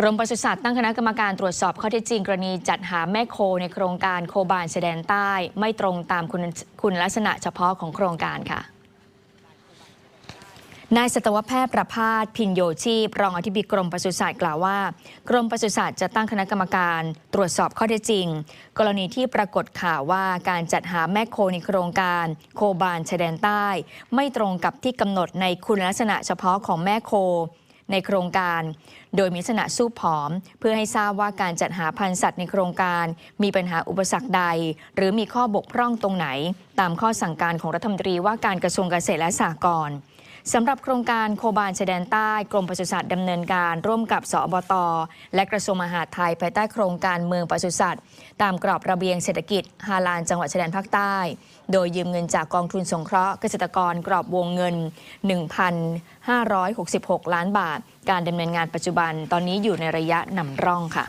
กรมปศุสัตว์ตั้งคณะกรรมการตรวจสอบข้อเท็จจริงกรณีจัดหาแม่โคในโครงการโคบานชายแดนใต้ ไม่ตรงตามคุณคุณลักษณะเฉพาะของโครงการค่ะนายสัตวแพทย์ประพาสพินโยชีพ รองอธิบดีกรมปศุสัตว์กล่าวว่า กรมปศุสัตว์จะตั้งคณะกรรมการตรวจสอบข้อเท็จจริง กรณีที่ปรากฏข่าวว่าการจัดหาแม่โคในโครงการ โคบานชายแดนใต้ ไม่ตรงกับที่กำหนดในคุณลักษณะเฉพาะของแม่โค ในโครงการ โดยมีลักษณะสู้ผอม เพื่อให้ทราบว่าการจัดหาพันธุ์สัตว์ในโครงการ มีปัญหาอุปสรรคใด หรือมีข้อบกพร่องตรงไหน ตามข้อสั่งการของรัฐมนตรีว่าการกระทรวงเกษตรและสหกรณ์ สำหรับโครงการโคบานชายแดนใต้กรมปศุสัตว์ดำเนินการร่วมกับสอบต และกระทรวงมหาดไทยภายใต้โครงการเมืองปศุสัตว์ตามกรอบระเบียงเศรษฐกิจฮาลานจังหวัดชายแดนภาคใต้ โดยยืมเงินจากกองทุนสงเคราะห์เกษตรกรกรอบวงเงิน 1,566 ล้านบาท การดำเนินงานปัจจุบันตอนนี้อยู่ในระยะนำร่องค่ะ